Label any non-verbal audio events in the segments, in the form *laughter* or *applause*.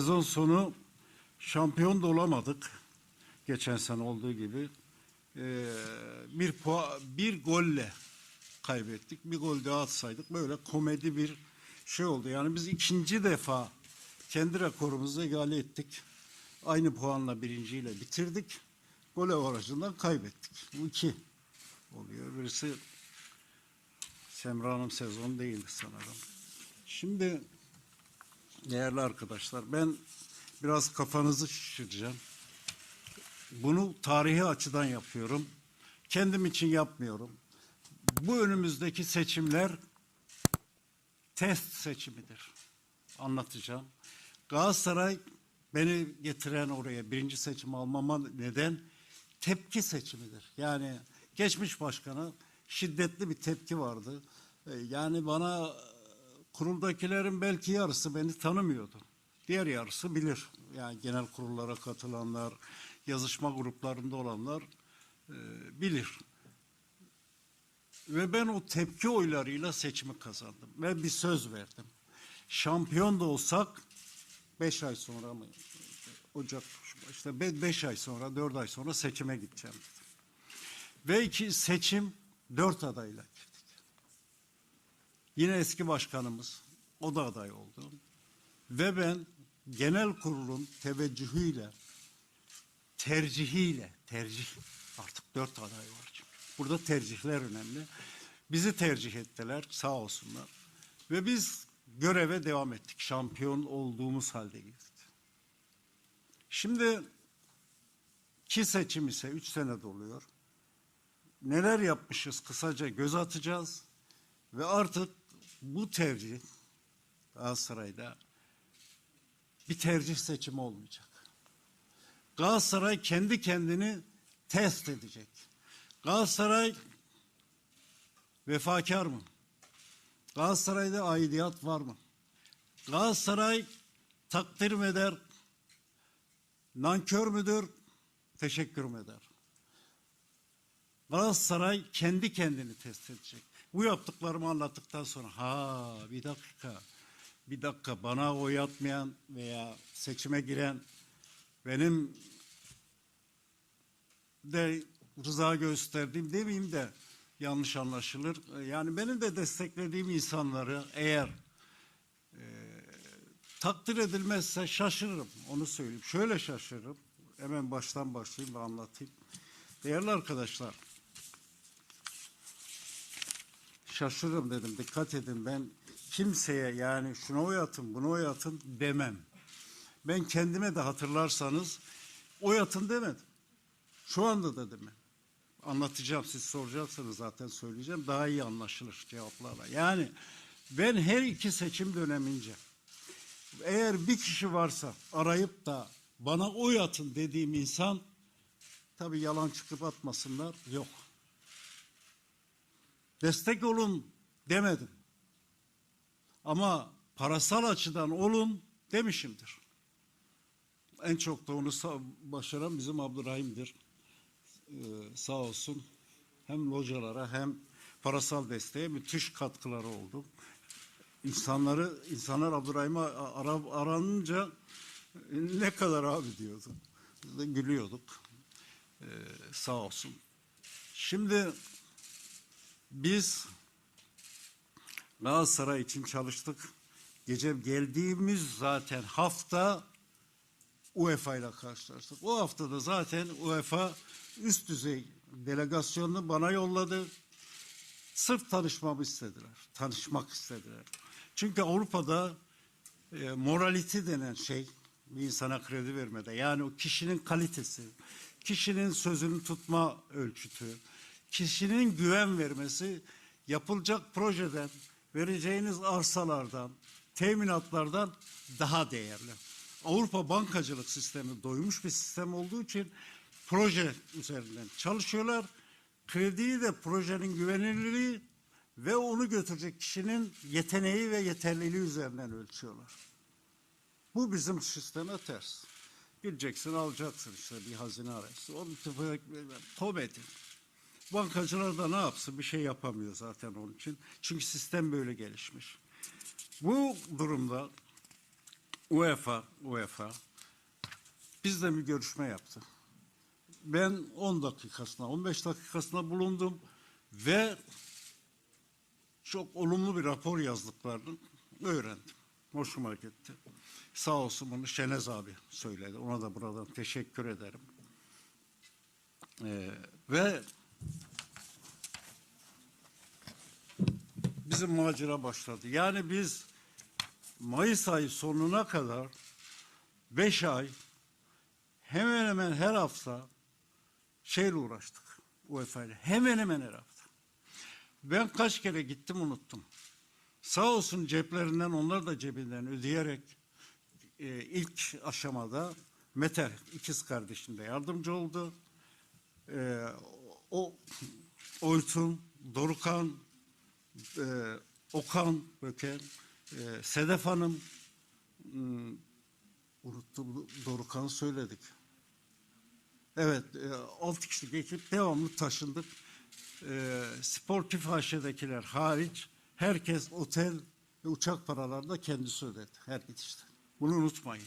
Sezon sonu şampiyon da olamadık. Geçen sene olduğu gibi. Ee, bir puan, bir golle kaybettik. Bir gol daha atsaydık böyle komedi bir şey oldu. Yani biz ikinci defa kendi rekorumuzu egale ettik. Aynı puanla birinciyle bitirdik. Gol avarajından kaybettik. Bu iki oluyor. Birisi Semra Hanım sezonu değildi sanırım. Şimdi Değerli arkadaşlar ben biraz kafanızı şişireceğim. Bunu tarihi açıdan yapıyorum. Kendim için yapmıyorum. Bu önümüzdeki seçimler test seçimidir. Anlatacağım. Galatasaray beni getiren oraya birinci seçim almama neden tepki seçimidir. Yani geçmiş başkanı şiddetli bir tepki vardı. Ee, Yani bana kuruldakilerin belki yarısı beni tanımıyordu. Diğer yarısı bilir. Yani genel kurullara katılanlar, yazışma gruplarında olanlar e, bilir. Ve ben o tepki oylarıyla seçimi kazandım. Ve bir söz verdim. Şampiyon da olsak beş ay sonra mı? Ocak, işte be- beş ay sonra, dört ay sonra seçime gideceğim dedim. Ve iki seçim dört adayla girdik. Yine eski başkanımız, o da aday oldu. Ve ben genel kurulun teveccühüyle, tercihiyle, tercih artık dört aday var çünkü. Burada tercihler önemli. Bizi tercih ettiler sağ olsunlar. Ve biz göreve devam ettik. Şampiyon olduğumuz halde girdik. Şimdi ki seçim ise üç sene doluyor. Neler yapmışız kısaca göz atacağız. Ve artık bu tercih Galatasaray'da bir tercih seçimi olmayacak. Galatasaray kendi kendini test edecek. Galatasaray vefakar mı? Galatasaray'da aidiyat var mı? Galatasaray takdir mi eder? Nankör müdür? Teşekkür mü eder? Galatasaray kendi kendini test edecek. Bu yaptıklarımı anlattıktan sonra ha bir dakika bir dakika bana oy atmayan veya seçime giren benim de rıza gösterdiğim demeyeyim de yanlış anlaşılır. Yani benim de desteklediğim insanları eğer e, takdir edilmezse şaşırırım. Onu söyleyeyim. Şöyle şaşırırım. Hemen baştan başlayayım ve anlatayım. Değerli arkadaşlar, şaşırırım dedim. Dikkat edin ben kimseye yani şuna oy atın, buna oy atın demem. Ben kendime de hatırlarsanız oy atın demedim. Şu anda da demem. Anlatacağım siz soracaksınız zaten söyleyeceğim. Daha iyi anlaşılır cevaplarla. Yani ben her iki seçim dönemince eğer bir kişi varsa arayıp da bana oy atın dediğim insan tabii yalan çıkıp atmasınlar yok. Destek olun demedim. Ama parasal açıdan olun demişimdir. En çok da onu başaran bizim Abdurrahim'dir. Ee, sağ olsun. Hem localara hem parasal desteğe müthiş katkıları oldu. İnsanları, insanlar Abdurrahim'e ara, aranınca ne kadar abi diyordu. Gülüyorduk. Ee, sağ olsun. Şimdi biz Galatasaray için çalıştık. Gece geldiğimiz zaten hafta UEFA ile karşılaştık. O haftada zaten UEFA üst düzey delegasyonunu bana yolladı. Sırf tanışmamı istediler. Tanışmak istediler. Çünkü Avrupa'da e, morality denen şey bir insana kredi vermede yani o kişinin kalitesi, kişinin sözünü tutma ölçütü, kişinin güven vermesi yapılacak projeden, vereceğiniz arsalardan, teminatlardan daha değerli. Avrupa bankacılık sistemi doymuş bir sistem olduğu için proje üzerinden çalışıyorlar. Krediyi de projenin güvenilirliği ve onu götürecek kişinin yeteneği ve yeterliliği üzerinden ölçüyorlar. Bu bizim sisteme ters. Gideceksin alacaksın işte bir hazine arası. Onu tıpkı komedi. Bankacılar da ne yapsın bir şey yapamıyor zaten onun için. Çünkü sistem böyle gelişmiş. Bu durumda UEFA, UEFA bizle bir görüşme yaptı. Ben 10 dakikasına, 15 dakikasına bulundum ve çok olumlu bir rapor yazdıklarını öğrendim. Hoşuma gitti. Sağ olsun bunu Şenez abi söyledi. Ona da buradan teşekkür ederim. Ee, ve bizim macera başladı. Yani biz Mayıs ayı sonuna kadar beş ay hemen hemen her hafta şeyle uğraştık UEFA ile. Hemen hemen her hafta. Ben kaç kere gittim unuttum. Sağ olsun ceplerinden onlar da cebinden ödeyerek e, ilk aşamada Meter ikiz kardeşim de yardımcı oldu. E, o Oytun, Dorukan, e, Okan Böken, e, Sedef Hanım, hmm, unuttum Dorukan'ı söyledik. Evet, e, altı kişilik ekip devamlı taşındık. E, sportif haşedekiler hariç herkes otel ve uçak paralarını da kendisi ödedi her gidişte. Bunu unutmayın.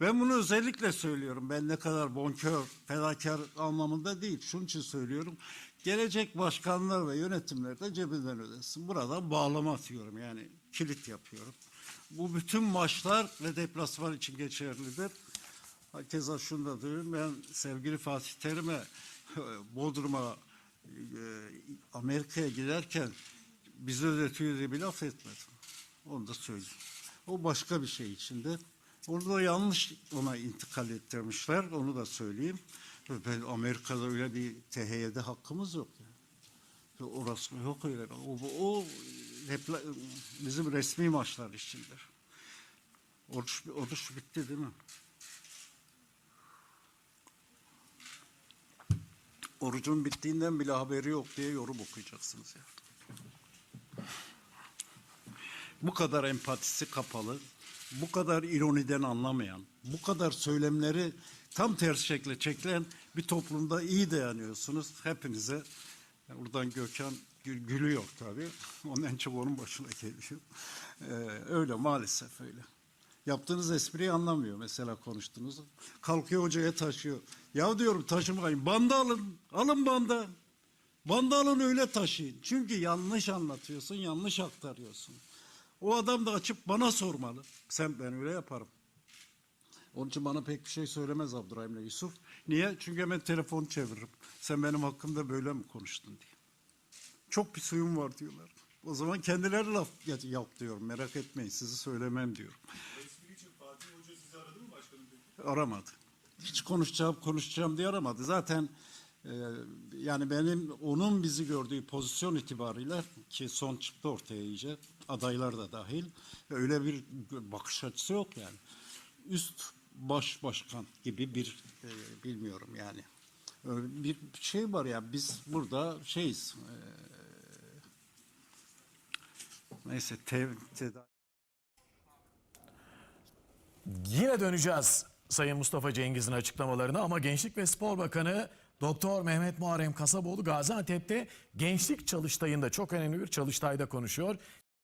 Ben bunu özellikle söylüyorum. Ben ne kadar bonkör, fedakar anlamında değil. Şunun için söylüyorum. Gelecek başkanlar ve yönetimler de cebinden ödesin. Buradan bağlama atıyorum yani kilit yapıyorum. Bu bütün maçlar ve deplasman için geçerlidir. Hakeza şunu da diyorum ben sevgili Fatih Terim'e Bodrum'a e, Amerika'ya giderken bizi ödetiyor diye bir laf etmedim. Onu da söyleyeyim. O başka bir şey içinde. Orada yanlış ona intikal ettirmişler. Onu da söyleyeyim. Ben Amerika'da öyle bir THY'de hakkımız yok. Yani. Orası yok öyle. O, o repla- bizim resmi maçlar içindir. Oruç, oruç bitti değil mi? Orucun bittiğinden bile haberi yok diye yorum okuyacaksınız ya. Bu kadar empatisi kapalı, bu kadar ironiden anlamayan, bu kadar söylemleri tam ters şekle çekilen bir toplumda iyi dayanıyorsunuz. Hepinize buradan Gökhan gü- gülüyor tabii. *laughs* Onun en çok onun başına geliyor. Ee, öyle maalesef öyle. Yaptığınız espriyi anlamıyor mesela konuştuğunuz. Kalkıyor hocaya taşıyor. Ya diyorum taşımayın. Banda alın. Alın banda. Banda alın öyle taşıyın. Çünkü yanlış anlatıyorsun, yanlış aktarıyorsun. O adam da açıp bana sormalı. Sen ben öyle yaparım. Onun için bana pek bir şey söylemez Abdurrahim'le Yusuf. Niye? Çünkü hemen telefonu çeviririm. Sen benim hakkımda böyle mi konuştun diye. Çok bir suyum var diyorlar. O zaman kendileri laf yap diyorum. Merak etmeyin sizi söylemem diyorum. Espri için Fatih Hoca sizi aradı mı başkanım aramadı. Hiç konuşacağım konuşacağım diye aramadı. Zaten yani benim onun bizi gördüğü pozisyon itibariyle ki son çıktı ortaya iyice adaylar da dahil öyle bir bakış açısı yok yani. Üst baş başkan gibi bir e, bilmiyorum yani. Öyle bir şey var ya biz burada şeyiz. e, neyse tev, Yine döneceğiz Sayın Mustafa Cengiz'in açıklamalarına ama Gençlik ve Spor Bakanı Doktor Mehmet Muharrem Kasaboğlu Gaziantep'te gençlik çalıştayında çok önemli bir çalıştayda konuşuyor.